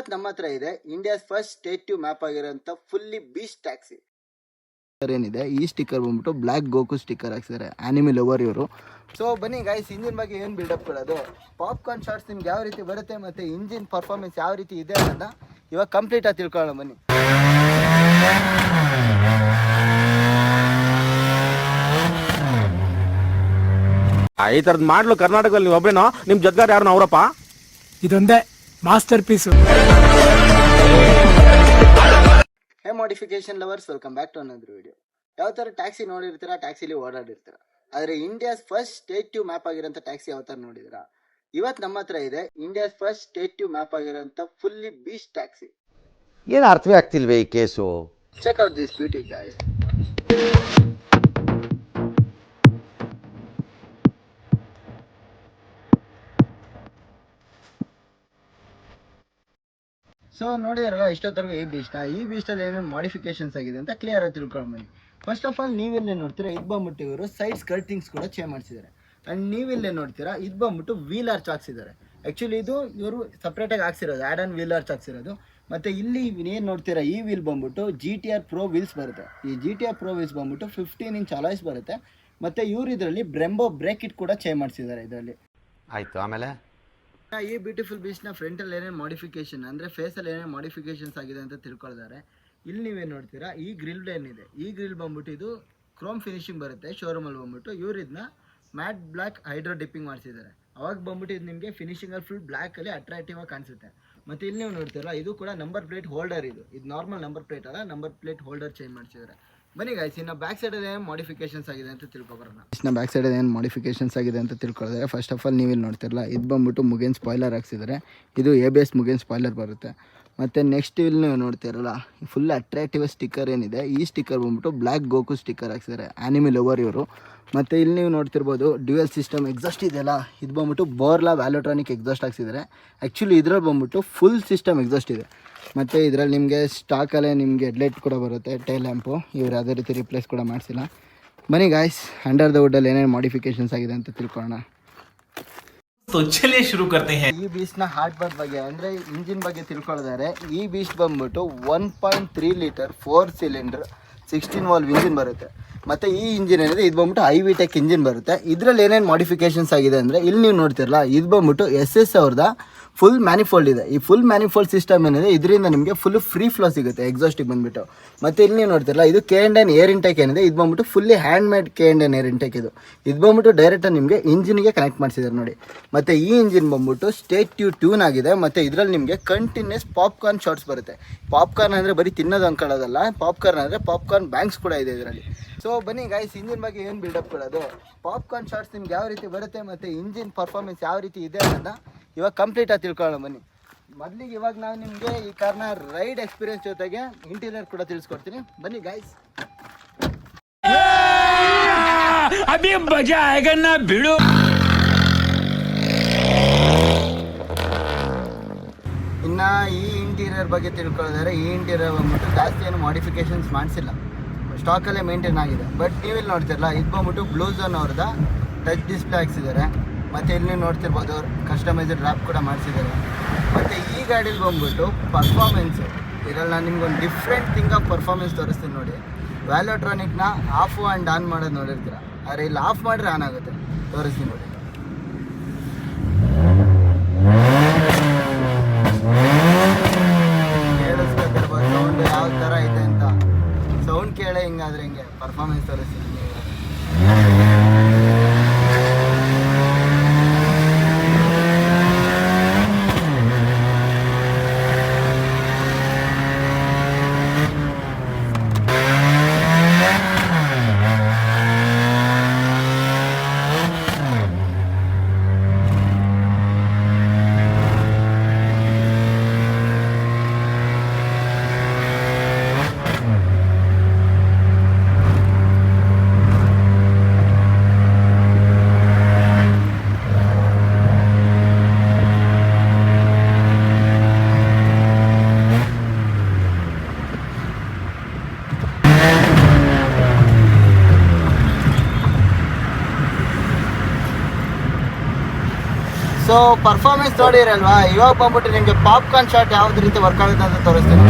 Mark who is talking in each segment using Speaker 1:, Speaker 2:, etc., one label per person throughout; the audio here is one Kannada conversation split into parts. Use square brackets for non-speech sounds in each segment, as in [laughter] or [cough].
Speaker 1: ಇವತ್ತು ನಮ್ಮ ಹತ್ರ ಇದೆ. India's first stage two map ಆಗಿರೋಂಥ ಫುಲ್ಲಿ ಬೀಚ್ ಟ್ಯಾಕ್ಸಿ ಏನಿದೆ? ಈ ಸ್ಟಿಕ್ಕರ್ ಬಂದ್ಬಿಟ್ಟು ಬ್ಲ್ಯಾಕ್ ಗೋಕು ಸ್ಟಿಕ್ಕರ್ ಹಾಕ್ಸಿದ್ದಾರೆ. ಆನಿಮಲ್ ಓವರ್ ಇವರು. ಸೊ ಬನ್ನಿ ಗಾಯ್ಸ್ ಇಂಜಿನ್ ಬಗ್ಗೆ ಏನು ಬಿಲ್ಡಪ್ ಕೊಡೋದು? ಪಾಪ್ಕಾರ್ನ್ ಶಾರ್ಟ್ಸ್ ನಿಮ್ಗೆ ಯಾವ ರೀತಿ ಬರುತ್ತೆ ಮತ್ತು ಇಂಜಿನ್ ಪರ್ಫಾರ್ಮೆನ್ಸ್ ಯಾವ ರೀತಿ ಇದೆ ಅನ್ನೋದನ್ನ ಇವಾಗ ಕಂಪ್ಲೀಟ್ ಆಗಿ ತಿಳ್ಕೊಳ್ಳೋಣ ಬನ್ನಿ.
Speaker 2: ಈ ತರದ್ ಮಾಡ್ಲು ಕರ್ನಾಟಕದಲ್ಲಿ ನೀವು ಒಬ್ಬರೇನೋ ನಿಮ್ ಜೊತೆಗಾರ ಯಾರು ಅವರಪ್ಪ?
Speaker 3: ಇದೊಂದೇ. Masterpiece
Speaker 1: hey modification lovers welcome back to ಅನ್ನೋದ್ರ ವಿಡಿಯೋ ಯಾವ ಥರ ಟ್ಯಾಕ್ಸಿ ನೋಡಿರ್ತೀರಾ ಟ್ಯಾಕ್ಸಿಲಿ ಓಡಾಡಿರ್ತೀರಾ. ಆದರೆ India's first stage two map ಆಗಿರೋಂಥ ಟ್ಯಾಕ್ಸಿ ಯಾವ ಥರ ನೋಡಿದಿರಾ? ಇವತ್ತು ನಮ್ಮ ಹತ್ರ ಇದೆ India's first stage two map ಆಗಿರೋಂಥ ಫುಲ್ಲಿ ಬೀಚ್ ಟ್ಯಾಕ್ಸಿ
Speaker 4: ಏನು ಅರ್ಥವೇ ಆಗ್ತಿಲ್ವೇ ಈ case
Speaker 1: check out this beauty guys so ನೋಡಿದಾರಲ್ಲ, ಇಷ್ಟೊತ್ತರೆಗೂ ಈ ಬೀಚ್ನ ಈ ಬೀಚ್ನಲ್ಲಿ ಏನೇನು ಮಾಡಿಫಿಕೇಶನ್ಸ್ ಆಗಿದೆ ಅಂತ ಕ್ಲಿಯರ್ ಆಗಿ ತಿಳ್ಕೊಂಡ್ಬನ್ನಿ ಫಸ್ಟ್ ಆಫ್ ಆಲ್ ನೀವಿಲ್ಲೇ ನೋಡ್ತೀರಾ ಇದು ಬಂದ್ಬಿಟ್ಟು ಇವರು ಸೈಡ್ ಸ್ಕರ್ಟಿಂಗ್ಸ್ ಕೂಡ ಚೇಂಜ್ ಮಾಡಿಸಿದ್ದಾರೆ. ಆ್ಯಂಡ್ ನೀವಿಲ್ಲೇ ನೋಡ್ತೀರಾ ಇದು ಬಂದ್ಬಿಟ್ಟು ವೀಲ್ ಆರ್ಚ್ ಹಾಕ್ಸಿದ್ದಾರೆ. ಆ್ಯಕ್ಚುಲಿ ಇದು ಇವರು ಸಪ್ರೇಟಾಗಿ ಹಾಕ್ಸಿರೋದು ಆ್ಯಡ್ ಆನ್ ವೀಲ್ ಆರ್ಚ್ ಹಾಕ್ಸಿರೋದು. ಮತ್ತು ಇಲ್ಲಿ ಏನು ನೋಡ್ತೀರಾ ಈ ವೀಲ್ ಬಂದ್ಬಿಟ್ಟು G T R pro wheels ಬರುತ್ತೆ. ಈ G T R pro wheels ಬಂದ್ಬಿಟ್ಟು ಫಿಫ್ಟೀನ್ ಇಂಚ್ ಅಲಾಯ್ಸ್ ಬರುತ್ತೆ. ಮತ್ತು ಇವರು ಇದರಲ್ಲಿ ಬ್ರೆಂಬೋ ಬ್ರೇಕ್ ಇಟ್ ಕೂಡ ಚೇಂಜ್ ಮಾಡಿಸಿದ್ದಾರೆ ಇದರಲ್ಲಿ.
Speaker 4: ಆಯಿತು, ಆಮೇಲೆ?
Speaker 1: ಈ ಬ್ಯೂಟಿಫುಲ್ ಬೀಚ್ನ ಫ್ರಂಟಲ್ಲಿ ಏನೇನು ಮಾಡಿಫಿಕೇಶನ್ ಅಂದರೆ ಫೇಸಲ್ಲಿ ಏನೇನು ಮಾಡಿಫಿಕೇಶನ್ಸ್ ಆಗಿದೆ ಅಂತ ತಿಳ್ಕೊಳ್ತಾರೆ ಇಲ್ಲಿ ನೀವೇನು ನೋಡ್ತೀರಾ, ಈ ಗ್ರಿಲ್ ಏನಿದೆ, ಈ ಗ್ರಿಲ್ ಬಂದ್ಬಿಟ್ಟು ಇದು ಕ್ರೋಮ್ ಫಿನಿಶಿಂಗ್ ಬರುತ್ತೆ ಶೋರೂಮಲ್ಲಿ ಬಂದ್ಬಿಟ್ಟು. ಇವ್ರು ಇದನ್ನ ಮ್ಯಾಟ್ ಬ್ಲ್ಯಾಕ್ ಹೈಡ್ರೋ ಡಿಪ್ಪಿಂಗ್ ಮಾಡಿಸಿದ್ದಾರೆ. ಅವಾಗ ಬಂದ್ಬಿಟ್ಟು ಇದು ನಿಮಗೆ ಫಿನಿಶಿಂಗಲ್ಲಿ ಫುಲ್ ಬ್ಲ್ಯಾಕಲ್ಲಿ ಅಟ್ರಾಕ್ಟಿವ್ ಆಗಿ ಕಾಣಿಸುತ್ತೆ. ಮತ್ತು ಇಲ್ಲಿ ನೀವು ನೋಡ್ತೀರಾ, ಇದು ಕೂಡ ನಂಬರ್ ಪ್ಲೇಟ್ ಹೋಲ್ಡರ್ ಇದು. ಇದು ನಾರ್ಮಲ್ ನಂಬರ್ ಪ್ಲೇಟ್ ಅಲ್ಲ ನಂಬರ್ ಪ್ಲೇಟ್ ಹೋಲ್ಡರ್ ಚೇಂಜ್ ಮಾಡಿಸಿದ್ದಾರೆ. ಬನ್ನಿ ಗಾಯ್ಸ್ ಇನ್ನು ಬ್ಯಾಕ್ ಸೈಡಲ್ಲಿ ಏನು ಮಾಡಿಫಿಕೇಶನ್ಸ್ ಆಗಿದೆ ಅಂತ ತಿಳ್ಕೊಬರೋಣ ಇನ್ನು ಬ್ಯಾಕ್ ಸೈಡ್ ಏನು ಮಾಡಿಫಿಕೇಶನ್ಸ್ ಆಗಿದೆ ಅಂತ ತಿಳ್ಕೊಳ್ಳೋದ್ರೆ ಫಸ್ಟ್ ಆಫ್ ಆಲ್ ನೀವು ಇಲ್ಲಿ ನೋಡ್ತಿರಲ್ಲ ಇದು ಬಂದ್ಬಿಟ್ಟು ಮುಗೇನ್ ಸ್ಪಾಯ್ಲರ್ ಹಾಕ್ಸಿದ್ದಾರೆ ಇದು A B S Mugen spoiler ಬರುತ್ತೆ. ಮತ್ತು ನೆಕ್ಸ್ಟ್ ಇಲ್ಲಿ ನೀವು ನೋಡ್ತಿರಲ್ಲ ಫುಲ್ ಅಟ್ರಾಕ್ಟಿವ್ ಸ್ಟಿಕ್ಕರ್ ಏನಿದೆ, ಈ ಸ್ಟಿಕ್ಕರ್ ಬಂದ್ಬಿಟ್ಟು ಬ್ಲ್ಯಾಕ್ ಗೋಕು ಸ್ಟಿಕ್ಕರ್ ಹಾಕ್ಸಿದ್ದಾರೆ ಆನಿಮಲ್ ಓವರ್ ಇವರು. ಮತ್ತು ಇಲ್ಲಿ ನೀವು ನೋಡ್ತಿರ್ಬೋದು ಡ್ಯುಯಲ್ ಸಿಸ್ಟಮ್ ಎಕ್ಸಾಸ್ಟ್ ಇದೆಯಲ್ಲ, ಇದು ಬಂದ್ಬಿಟ್ಟು ಬೋರ್ಲಾ ವ್ಯಾಲೋಟ್ರಾನಿಕ್ ಎಕ್ಸಾಸ್ಟ್ ಹಾಕ್ಸಿದ್ದಾರೆ ಆ್ಯಕ್ಚುಲಿ ಇದ್ರಲ್ಲಿ ಬಂದ್ಬಿಟ್ಟು ಫುಲ್ ಸಿಸ್ಟಮ್ ಎಕ್ಸಾಸ್ಟ್ ಇದೆ. ಮತ್ತು ಇದರಲ್ಲಿ ನಿಮಗೆ ಸ್ಟಾಕಲ್ಲೇ ನಿಮಗೆ ಹೆಡ್ಲೈಟ್ ಕೂಡ ಬರುತ್ತೆ ಟೈಲ್ ಲ್ಯಾಂಪು ಇವ್ರು ಯಾವುದೇ ರೀತಿ ರಿಪ್ಲೇಸ್ ಕೂಡ ಮಾಡಿಸಿಲ್ಲ. ಬನ್ನಿ ಗಾಯ್ಸ್ ಅಂಡರ್ ದ ವುಡ್ಡಲ್ಲಿ ಏನೇನು ಮಾಡಿಫಿಕೇಷನ್ಸ್ ಆಗಿದೆ ಅಂತ ತಿಳ್ಕೊಳ್ಳೋಣ.
Speaker 5: तो चलिए शुरू करते हैं
Speaker 1: ಈ ಬೀಚ್ನ ಹಾರ್ಟ್ ಬರ್ಡ್ ಬಗ್ಗೆ ಅಂದರೆ ಇಂಜಿನ್ ಬಗ್ಗೆ ತಿಳ್ಕೊಳ್ಳೋದಾದ್ರೆ ಈ ಬೀಚ್ ಬಂದ್ಬಿಟ್ಟು one point three litre four cylinder sixteen valve engine ಬರುತ್ತೆ ಮತ್ತು ಈ ಇಂಜಿನ್ ಏನಿದೆ ಇದು ಬಂದ್ಬಿಟ್ಟು ಐ ವಿ ಟೆಕ್ ಇಂಜಿನ್ ಬರುತ್ತೆ ಇದರಲ್ಲಿ ಏನೇನು ಮಾಡಿಫಿಕೇಶನ್ಸ್ ಆಗಿದೆ ಅಂದರೆ ಇಲ್ಲಿ ನೀವು ನೋಡ್ತಿರಲ್ಲ ಇದು ಬಂದ್ಬಿಟ್ಟು ಎಸ್ ಎಸ್ ಅವ್ರದ್ದು ಫುಲ್ ಮ್ಯಾನಿಫೋಲ್ಡ್ ಇದೆ. ಈ ಫುಲ್ ಮ್ಯಾನಿಫೋಲ್ಡ್ ಸಿಸ್ಟಮ್ ಏನಿದೆ, ಇದರಿಂದ ನಿಮಗೆ ಫುಲ್ ಫ್ರೀ ಫ್ಲೋ ಸಿಗುತ್ತೆ ಎಕ್ಸಾಸ್ಟಿಗೆ ಬಂದ್ಬಿಟ್ಟು. ಮತ್ತು ಇಲ್ಲಿ ನೋಡ್ತಿರಲ್ಲ, ಇದು K and N air intake ಏನಿದೆ, ಇದು ಬಂದ್ಬಿಟ್ಟು fully handmade K and N air intake ಇದು. ಇದು ಬಂದ್ಬಿಟ್ಟು ಡೈರೆಕ್ಟಾಗಿ ನಿಮಗೆ ಇಂಜಿನ್ಗೆ ಕನೆಕ್ಟ್ ಮಾಡಿಸಿದ್ದಾರೆ ನೋಡಿ. ಮತ್ತು ಈ ಇಂಜಿನ್ ಬಂದ್ಬಿಟ್ಟು ಸ್ಟೇಟ್ ಟ್ಯೂ ಟ್ಯೂನ್ ಆಗಿದೆ, ಮತ್ತು ಇದರಲ್ಲಿ ನಿಮಗೆ ಕಂಟಿನ್ಯೂಸ್ ಪಾಪ್ಕಾರ್ನ್ ಶಾರ್ಟ್ಸ್ ಬರುತ್ತೆ. ಪಾಪ್ಕಾರ್ನ್ ಅಂದರೆ ಬರೀ ತಿನ್ನೋದು ಅನ್ಕೊಳ್ಳೋದಲ್ಲ ಪಾಪ್ಕಾರ್ನ್ ಅಂದರೆ ಪಾಪ್ಕಾರ್ನ್ ಬ್ಯಾಂಕ್ಸ್ ಕೂಡ ಇದೆ ಇದರಲ್ಲಿ. ಸೊ ಬನ್ನಿ ಗಾಯ್ಸ್ ಇಂಜಿನ್ ಬಗ್ಗೆ ಏನು ಬಿಲ್ಡಪ್ ಕೊಡೋದು? ಪಾಪ್ಕಾರ್ನ್ ಶಾರ್ಟ್ಸ್ ನಿಮ್ಗೆ ಯಾವ ರೀತಿ ಬರುತ್ತೆ ಮತ್ತು ಇಂಜಿನ್ ಪರ್ಫಾರ್ಮೆನ್ಸ್ ಯಾವ ರೀತಿ ಇದೆ ಅನ್ನೋದನ್ನ ಇವಾಗ ಕಂಪ್ಲೀಟ್ ಆಗಿ ತಿಳ್ಕೊಳ್ಳೋಣ ಬನ್ನಿ. ಮೊದಲಿಗೆ ಇವಾಗ ನಾವು ನಿಮಗೆ ಈ ಕಾರ್ನ ರೈಡ್ ಎಕ್ಸ್ಪೀರಿಯನ್ಸ್ ಜೊತೆಗೆ ಇಂಟೀರಿಯರ್ ಕೂಡ ತಿಳಿಸ್ಕೊಡ್ತೀನಿ. ಬನ್ನಿ ಗಾಯ್ಸ್
Speaker 3: ಅಭಿ ಮಜಾ ಆಗ ಬಿಡು.
Speaker 1: ಇನ್ನ ಈ ಇಂಟೀರಿಯರ್ ಬಗ್ಗೆ ತಿಳ್ಕೊಳ್ಳೋದಾದ್ರೆ ಈ ಇಂಟೀರಿಯರ್ ಬಂದ್ಬಿಟ್ಟು ಜಾಸ್ತಿ ಏನು ಮಾಡಿಫಿಕೇಶನ್ಸ್ ಮಾಡಿಸಿಲ್ಲ. ಸ್ಟಾಕಲ್ಲೇ ಮೇಂಟೈನ್ ಆಗಿದೆ. ಬಟ್ ನೀವಿಲ್ಲಿ ನೋಡ್ತಿರಲ್ಲ ಇದು ಬಂದ್ಬಿಟ್ಟು ಬ್ಲೂ ಝೋನ್ ಅವ್ರದ್ದು ಟಚ್ ಡಿಸ್ಪ್ಲೇ ಹಾಕ್ಸಿದ್ದಾರೆ. ಮತ್ತು ಇಲ್ಲಿ ನೋಡ್ತಿರ್ಬೋದು ಅವ್ರು ಕಸ್ಟಮೈಸ್ಡ್ ರ್ಯಾಪ್ ಕೂಡ ಮಾಡಿಸಿದ್ದಾರೆ. ಮತ್ತು ಈ ಗಾಡೀಲಿ ಬಂದ್ಬಿಟ್ಟು ಪರ್ಫಾರ್ಮೆನ್ಸು ಇದರಲ್ಲಿ ನಾನು ನಿಮ್ಗೆ ಒಂದು ಡಿಫ್ರೆಂಟ್ ಥಿಂಗ್ ಆಫ್ ಪರ್ಫಾರ್ಮೆನ್ಸ್ ತೋರಿಸ್ತೀನಿ ನೋಡಿ. ವ್ಯಾಲ್ಯೂಟ್ರಾನಿಕ್ನ ಆಫು ಆ್ಯಂಡ್ ಆನ್ ಮಾಡೋದು ನೋಡಿರ್ತೀರ. ಆದರೆ ಇಲ್ಲಿ ಆಫ್ ಮಾಡಿದ್ರೆ ಆನ್ ಆಗುತ್ತೆ. ತೋರಿಸ್ತೀನಿ ನೋಡಿ ಕೇಳಿಸ್ಕೊತಿರ್ಬೋದು ಸೌಂಡ್ ಯಾವ ಥರ ಇದೆ ಅಂತ ಸೌಂಡ್ ಕೇಳೇ ಹಿಂಗಾದ್ರೆ ಹಿಂಗೆ? ಪರ್ಫಾರ್ಮೆನ್ಸ್ ತೋರಿಸ್ತೀನಿ ಸೊ ಪರ್ಫಾರ್ಮೆನ್ಸ್ ನೋಡಿರಲ್ವಾ? ಇವಾಗ ಬಂದ್ಬಿಟ್ಟು ನಿಮಗೆ ಪಾಪ್ಕಾರ್ನ್ ಶಾಟ್ ಯಾವ್ದು ರೀತಿ ವರ್ಕ್ ಆಗುತ್ತೆ ಅಂತ ತೋರಿಸ್ತೀನಿ.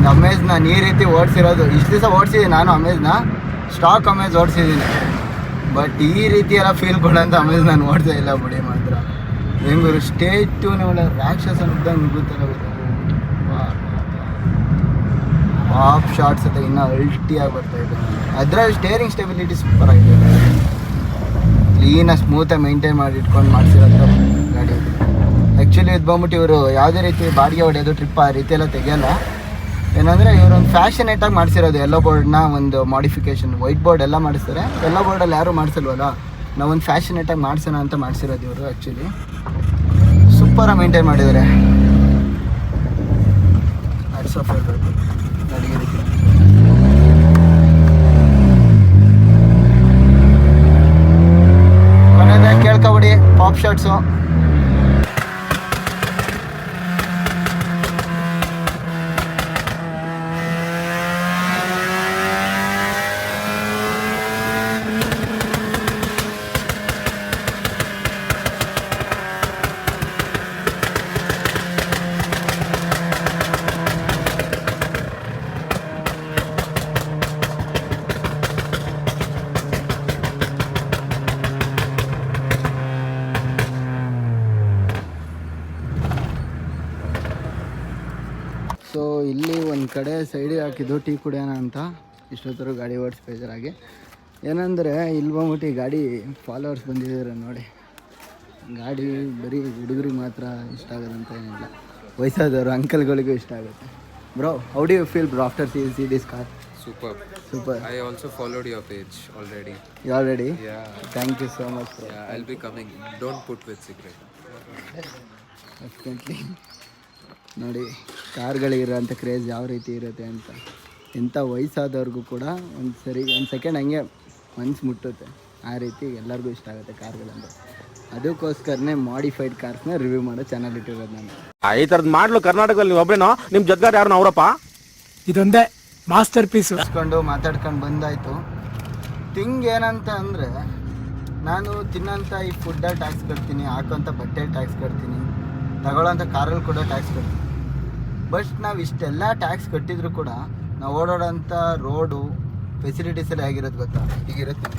Speaker 1: ಒಂದು ಅಮೇಜ್ನ ಈ ರೀತಿ ಓಡಿಸಿರೋದು. ಇಷ್ಟು ದಿವಸ ಓಡಿಸಿದ್ದೀನಿ ನಾನು ಅಮೇಜ್ನ ಸ್ಟಾಕ್ ಅಮೇಜ್ ಓಡಿಸಿದ್ದೀನಿ. ಬಟ್ ಈ ರೀತಿ ಎಲ್ಲ ಫೀಲ್ ಕೊಡೋಂಥ ಅಮೇಜ್ ನಾನು ಓಡಿಸೇ ಇಲ್ಲ ಬಿಡಿ ಮಾತ್ರ. ಹೆಂಗರು ಸ್ಟೇಜ್ ಟು ಒಳ್ಳೆ ರಾಕ್ಷಸ ನುಗ್ದಂಗೆ ಗೊತ್ತಲ್ಲ ಆಫ್ ಶಾರ್ಟ್ಸ್ ಅಂತ ಇನ್ನೂ ಅಲ್ಟಿಯಾಗಿ ಬರ್ತಾ ಇದೆ. ಅದರಲ್ಲಿ ಸ್ಟೇರಿಂಗ್ ಸ್ಟೆಬಿಲಿಟಿ ಸೂಪರ್ ಆಗಿದೆ. ಕ್ಲೀನಾಗಿ ಸ್ಮೂತಾಗಿ ಮೇಂಟೈನ್ ಮಾಡಿ ಇಟ್ಕೊಂಡು ಮಾಡಿಸಿರೋಂಥ ಗಾಡಿ ಆ್ಯಕ್ಚುಲಿ ಇದು ಬಂದ್ಬಿಟ್ಟು ಇವರು ಯಾವುದೇ ರೀತಿ ಬಾಡಿಗೆ ಹೊಡೆಯೋದು ಟ್ರಿಪ್ ಆ ರೀತಿ ಎಲ್ಲ ತೆಗಿಯಲ್ಲ. ಏನಂದರೆ ಇವರೊಂದು ಫ್ಯಾಷನೇಟಾಗಿ ಮಾಡಿಸಿರೋದು ಎಲ್ಲೋ ಬೋರ್ಡ್ನ ಒಂದು ಮಾಡಿಫಿಕೇಶನ್ ವೈಟ್ ಬೋರ್ಡ್ ಎಲ್ಲ ಮಾಡಿಸ್ತಾರೆ ಎಲ್ಲೋ ಬೋರ್ಡಲ್ಲಿ ಯಾರೂ ಮಾಡಿಸಲ್ವಲ್ಲ? ನಾವೊಂದು ಫ್ಯಾಷನೇಟಾಗಿ ಮಾಡಿಸೋಣ ಅಂತ ಮಾಡಿಸಿರೋದು ಇವರು ಆ್ಯಕ್ಚುಲಿ ಸೂಪರಾಗಿ ಮೇಂಟೈನ್ ಮಾಡಿದ್ದಾರೆ ಆಫ್ ಕೇಳ್ಕೊಬಿಡಿ ಪಾಪ್ ಶಾರ್ಟ್ಸು ಕಡೆ ಸೈಡಿಗೆ ಹಾಕಿದ್ದು ಟೀ ಕುಡಿಯೋಣ ಅಂತ. ಇಷ್ಟೊತ್ತರೂ ಗಾಡಿ ಓಡಿಸ್ ಬೇಜಾರಾಗಿ. ಏನಂದರೆ ಇಲ್ಲಿ ಬಂದ್ಬಿಟ್ಟು ಈ ಗಾಡಿ ಫಾಲೋವರ್ಸ್ ಬಂದಿದ್ದಾರೆ ನೋಡಿ. ಗಾಡಿ ಬರೀ ಹುಡುಗರಿಗೆ ಮಾತ್ರ ಇಷ್ಟ ಆಗೋದಂತ ಏನಿಲ್ಲ. ವಯಸ್ಸಾದವರು ಅಂಕಲ್ಗಳಿಗೂ ಇಷ್ಟ ಆಗುತ್ತೆ. Bro how do you feel bro after see see this car
Speaker 6: super
Speaker 1: super
Speaker 6: I also followed your page already you
Speaker 1: already. Thank you so much
Speaker 6: bro I'll be coming. Don't put with cigarette.
Speaker 1: Definitely [laughs] ನೋಡಿ ಕಾರ್ಗಳಿಗಿರೋಂಥ ಕ್ರೇಜ್ ಯಾವ ರೀತಿ ಇರುತ್ತೆ ಅಂತ. ಎಂಥ ವಯಸ್ಸಾದವ್ರಿಗೂ ಕೂಡ ಒಂದು ಸರಿ ಒಂದು ಸೆಕೆಂಡ್ ಹಂಗೆ ಮನ್ಸು ಮುಟ್ಟುತ್ತೆ. ಆ ರೀತಿ ಎಲ್ಲರಿಗೂ ಇಷ್ಟ ಆಗುತ್ತೆ ಕಾರ್ಗಳಂದ್ರೆ. ಅದಕ್ಕೋಸ್ಕರನೇ ಮಾಡಿಫೈಡ್ ಕಾರ್ಸ್ನ ರಿವ್ಯೂ ಮಾಡೋ ಚಾನಲ್ ಇಟ್ಟಿರೋದು ನಾನು.
Speaker 2: ಈ ಥರದ್ದು ಮಾಡಲು ಕರ್ನಾಟಕದಲ್ಲಿ ನೀವು ನಿಮ್ಮ ನಿಮ್ ಜೊತೆಗಾರ ಯಾರು ಅವರಪ್ಪ
Speaker 3: ಇದೊಂದೇ ಮಾಸ್ಟರ್ ಪೀಸ್
Speaker 1: ಇಸ್ಕೊಂಡು ಮಾತಾಡ್ಕೊಂಡು ಬಂದಾಯಿತು. ಥಿಂಗ್ ಏನಂತ ಅಂದರೆ ನಾನು ತಿನ್ನೋಂಥ ಈ ಫುಡ್ಡ ಟ್ಯಾಕ್ಸ್ ಕಟ್ತೀನಿ ಹಾಕೋಂಥ ಬಟ್ಟೆ ಟ್ಯಾಕ್ಸ್ ಕಟ್ತೀನಿ ತಗೊಳ್ಳೋಂಥ ಕಾರಲ್ಲಿ ಕೂಡ ಟ್ಯಾಕ್ಸ್ ಕಟ್ತೀನಿ. ಬಟ್ ನಾವು ಇಷ್ಟೆಲ್ಲ ಟ್ಯಾಕ್ಸ್ ಕಟ್ಟಿದ್ರು ಕೂಡ ನಾವು ಓಡಾಡೋಂಥ ರೋಡು ಫೆಸಿಲಿಟೀಸ್ ಎಲ್ಲ ಹೇಗಿರೋದು ಗೊತ್ತಾ? ಹೀಗಿರುತ್ತೆ.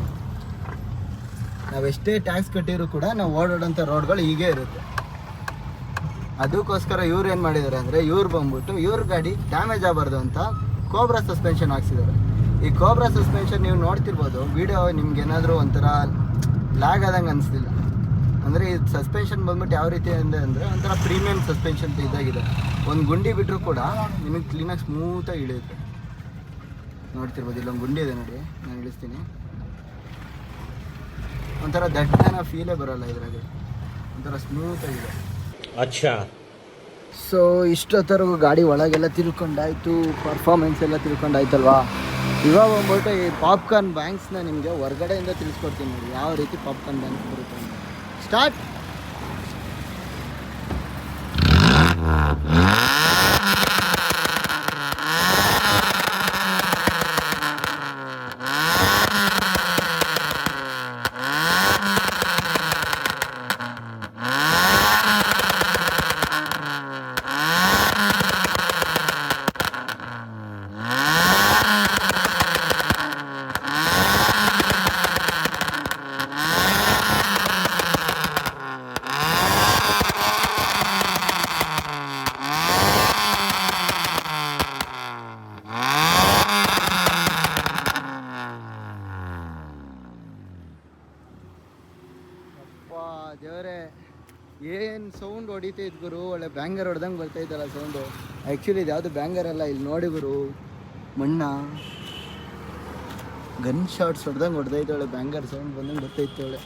Speaker 1: ನಾವೆಷ್ಟೇ ಟ್ಯಾಕ್ಸ್ ಕಟ್ಟಿದ್ರು ಕೂಡ ನಾವು ಓಡಾಡೋಂಥ ರೋಡ್ಗಳು ಹೀಗೆ ಇರುತ್ತೆ. ಅದಕ್ಕೋಸ್ಕರ ಇವ್ರು ಏನು ಮಾಡಿದ್ದಾರೆ ಅಂದರೆ ಇವ್ರು ಬಂದ್ಬಿಟ್ಟು ಇವ್ರ ಗಾಡಿ ಡ್ಯಾಮೇಜ್ ಆಗಬಾರ್ದು ಅಂತ ಕೋಬ್ರಾ ಸಸ್ಪೆನ್ಷನ್ ಹಾಕ್ಸಿದ್ದಾರೆ ಈ ಕೋಬ್ರಾ ಸಸ್ಪೆನ್ಷನ್ ನೀವು ನೋಡ್ತಿರ್ಬೋದು ವೀಡಿಯೋ ನಿಮ್ಗೆ ಏನಾದರೂ ಒಂಥರ ಲ್ಯಾಗ್ ಆದಂಗೆ ಅನಿಸ್ತಿಲ್ಲ. ಅಂದರೆ ಈ ಸಸ್ಪೆನ್ಷನ್ ಬಂದ್ಬಿಟ್ಟು ಯಾವ ರೀತಿ ಇದೆ ಅಂದರೆ ಒಂಥರ ಪ್ರೀಮಿಯಂ ಸಸ್ಪೆನ್ಷನ್ ಇದಾಗಿದೆ. ಒಂದು ಗುಂಡಿ ಬಿಟ್ಟರು ಕೂಡ ನಿಮಗೆ ಕ್ಲೀನಾಗಿ ಸ್ಮೂತಾಗಿ ಇಳಿಯುತ್ತೆ. ನೋಡ್ತಿರ್ಬೋದು ಇಲ್ಲೊಂದು ಗುಂಡಿ ಇದೆ ನೋಡಿ ನಾನು ಇಳಿಸ್ತೀನಿ. ಒಂಥರ ದಟ್ಟನ ಫೀಲೇ ಬರೋಲ್ಲ ಇದರಲ್ಲಿ. ಒಂಥರ ಸ್ಮೂತಾಗಿದೆ ಸೊ ಇಷ್ಟೊತ್ತರೆಗೂ ಗಾಡಿ ಒಳಗೆಲ್ಲ ತಿಳ್ಕೊಂಡಾಯ್ತು ಪರ್ಫಾರ್ಮೆನ್ಸ್ ಎಲ್ಲ ತಿಳ್ಕೊಂಡಾಯ್ತಲ್ವಾ ಇವಾಗ ಬಂದ್ಬಿಟ್ಟು ಈ ಪಾಪ್ಕಾರ್ನ್ ಬ್ಯಾಂಕ್ಸ್ನ ನಿಮಗೆ ಹೊರಗಡೆಯಿಂದ ತಿಳಿಸ್ಕೊಡ್ತೀನಿ ನೋಡಿ ಯಾವ ರೀತಿ ಪಾಪ್ಕಾರ್ನ್ ಬ್ಯಾಂಕ್ಸ್ ಬರುತ್ತೆ ಅಂತ. ஸ்டார்ட் ಸ್ಟಾರ್ಟ್ ಏನ್ ಸೌಂಡ್ ಹೊಡಿತೈತೆ ಗುರು? ಒಳ್ಳೆ ಬ್ಯಾಂಗರ್ ಹೊಡೆದಂಗೆ ಬರ್ತೈತಲ್ಲ ಸೌಂಡು ಆ್ಯಕ್ಚುಲಿ ಇದು ಯಾವುದು ಬ್ಯಾಂಗರ್ ಅಲ್ಲ ಇಲ್ಲಿ ನೋಡಿ ಗುರು. ಮಣ್ಣ. ಗನ್ ಶಾಟ್ಸ್ ಹೊಡೆದಂಗೆ ಹೊಡೆದೈತೆ ಒಳ್ಳೆ ಬ್ಯಾಂಗರ್ ಸೌಂಡ್ ಬಂದಂಗೆ ಬರ್ತೈತೆ ಒಳ್ಳೆ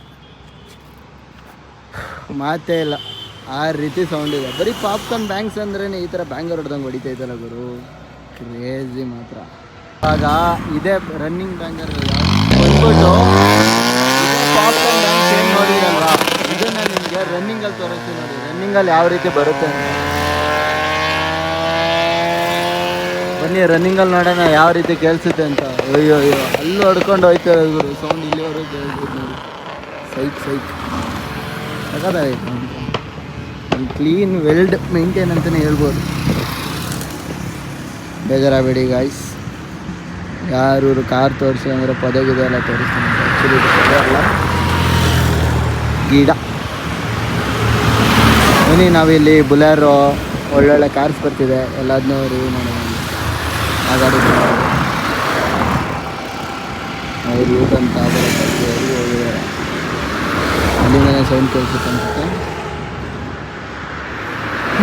Speaker 1: ಮಾತೇ ಇಲ್ಲ. ಆ ರೀತಿ ಸೌಂಡ್ ಇದೆ. ಬರೀ ಪಾಪ್ಕಾರ್ನ್ ಬ್ಯಾಂಕ್ಸ್ ಅಂದ್ರೇ ಈ ಥರ ಬ್ಯಾಂಗರ್ ಹೊಡೆದಂಗೆ ಹೊಡಿತೈತಲ್ಲ ಗುರು. ಕ್ರೇಜಿ ಮಾತ್ರ. ಆಗ ಇದೇ ರನ್ನಿಂಗ್ ಬ್ಯಾಂಗರ್ ಬಂದ್ಬಿಟ್ಟು ಪಾಪ್ಕಾರ್ನ್ ಬ್ಯಾಂಕ್ಸ್ ಏನು ನಿಮಗೆ ರನ್ನಿಂಗಲ್ಲಿ ತೋರಿಸ್ತೀನಿ ನೋಡಿ ರನ್ನಿಂಗಲ್ಲಿ ಯಾವ ರೀತಿ ಬರುತ್ತೆ ಬನ್ನಿ ರನ್ನಿಂಗಲ್ಲಿ ನೋಡೋಣ ಯಾವ ರೀತಿ ಕೇಳಿಸುತ್ತೆ ಅಂತ. ಅಯ್ಯೋ ಅಯ್ಯೋ, ಅಲ್ಲಿ ಹೊಡ್ಕೊಂಡು ಹೋಯ್ತಾರೆ ಗುರು ಸೌಂಡ್ ಇಲ್ಲಿವರೆಗೂ ಕೇಳಿಸ್ಬಿಟ್ಟು ನೋಡಿ. ಸೈಕ್ ಸೈಕ್. ಸಖತ್ತಾಗೈತೆ ಒಂದು ಕ್ಲೀನ್ ವೆಲ್ಡ್ ಮೇಂಟೈನ್ ಅಂತಲೇ ಹೇಳ್ಬೋದು. ಬೇಜಾರಾಗಬೇಡಿ ಗಾಯ್ಸ್ ಯಾರು ಕಾರ್ ತೋರಿಸಿ ಅಂದರೆ ಪೊದೆ ಗಿದ ಎಲ್ಲ ತೋರಿಸ್ತೀನಿ ಆ್ಯಕ್ಚುಲಿ ಗಿಡ. ಬನ್ನಿ ನಾವಿಲ್ಲಿ ಬುಲೆರೋ ಒಳ್ಳೊಳ್ಳೆ ಕಾರ್ಸ್ ಬರ್ತಿದೆ. ಎಲ್ಲದನ್ನೂ ರಿವ್ಯೂ ಮಾಡೋಣ. ಆ ಗಾಡಿ ರೂಟ್ ಅಂತ ಹೋಗಿದ್ದಾರೆ ಅಲ್ಲಿಂದನೇ ಸೌಂಡ್ ಕೇಳಿಸುತ್ತೆ ಅನ್ಸುತ್ತೆ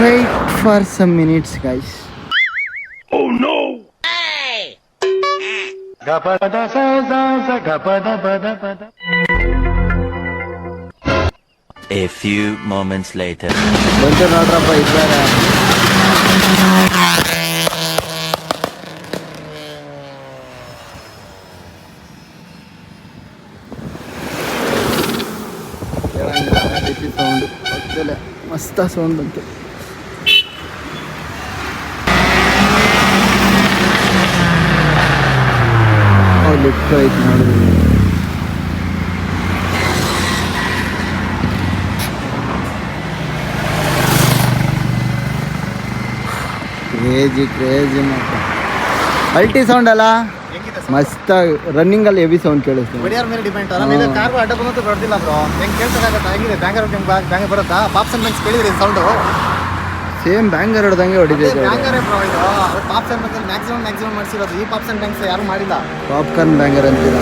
Speaker 1: wait for some minutes guys
Speaker 7: A few moments later.
Speaker 1: ಬಂತು ನೋಡ್ರಪ್ಪ ಇದ್ದಾರೆ. ಸೌಂಡ್ ಪಕ್ಕದಲ್ಲೇ ಮಸ್ತ ಸೌಂಡ್ ಬಂತು. ಲಿಫ್ಟ್ ಆಯ್ತು ನೋಡಿದ್ರಿ ಕ್ರೇಜಿ ಕ್ರೇಜಿ ಮಾತ್ರ. ಅಲ್ಟಿ ಸೌಂಡ್ ಅಲ್ಲ? ಮಸ್ತ್ ರನ್ನಿಂಗ್ ಅಲ್ಲಿ ಹೆವಿ ಸೌಂಡ್ ಕೇಳಿಸ್ತೀನಿ
Speaker 8: ಬಡಿಯಾರ ಮೇಲೆ ಡಿಪೆಂಡ್ ನಮಗೆ ಕಾರ್ ಅಡ್ಡ ಬಂದಂತೂ ಬರ್ದಿಲ್ಲ ಬ್ರೋ ಹೆಂಗೆ ಕೇಳ್ಸಕ್ಕಾಗತ್ತೆ? ಬ್ಯಾಂಗರ್ ಬ್ಯಾಂಗರ್ ಬರುತ್ತಾ? ಪಾಪ್ಸನ್ ಕೇಳಿದ್ರಿ ಸೌಂಡು
Speaker 1: ಸೇಮ್ ಬ್ಯಾಂಗರ್ ಹೊಡೆದಂಗೆ ಹೊಡಿತೈತೆ
Speaker 8: ಬ್ಯಾಂಗರೇ ಬ್ರೋ ಇದು. ಮ್ಯಾಕ್ಸಿಮಮ್ ಮ್ಯಾಕ್ಸಿಮಮ್ ಮಾಡಿಸಿರೋದು. ಈ ಪಾಪ್ಸನ್ ಯಾರು ಮಾಡಿಲ್ಲ?
Speaker 1: ಪಾಪ್ಕಾರ್ನ್ ಬ್ಯಾಂಗರ್ ಅಂತೀರ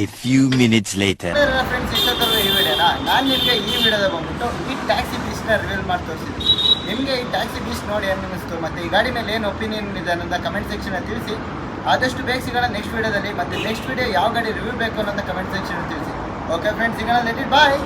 Speaker 7: A few minutes later.
Speaker 1: Friends ಇಷ್ಟೊತ್ತಲ್ಲ ಈ ವಿಡಿಯೋನ ನಾನು ನಿಮಗೆ ಈ ವಿಡಿಯೋದ ಬಂದ್ಬಿಟ್ಟು ಈ ಟ್ಯಾಕ್ಸಿ ರಿವೀಲ್ ಮಾಡಿ ತೋರಿಸಿದ್ದೀನಿ. ನಿಮಗೆ ಈ ಟ್ಯಾಕ್ಸಿ ಬೀಚ್ ನೋಡಿ ಅನ್ನಿಸ್ತು? ಮತ್ತು ಈ ಗಾಡಿ ಮೇಲೆ ಏನು ಒಪಿನಿಯನ್ ಇದೆ ಅನ್ನೋದು ಕಮೆಂಟ್ ಸೆಕ್ಷನ್ ತಿಳಿಸಿ. ಆದಷ್ಟು ಬೇಗ ಸಿಗೋಣ ನೆಕ್ಸ್ಟ್ ವೀಡಿಯೋದಲ್ಲಿ ಮತ್ತು ನೆಕ್ಸ್ಟ್ ವೀಡಿಯೋ ಯಾವ ಗಾಡಿ ರಿವ್ಯೂ ಬೇಕು ಅನ್ನೋದನ್ನ ಕಮೆಂಟ್ ಸೆಕ್ಷನ್ ತಿಳಿಸಿ. ಓಕೆ ಫ್ರೆಂಡ್ಸ್ ಸಿಗೋಣ ಲೆಟ್ ಇಟ್ ಬಾಯ್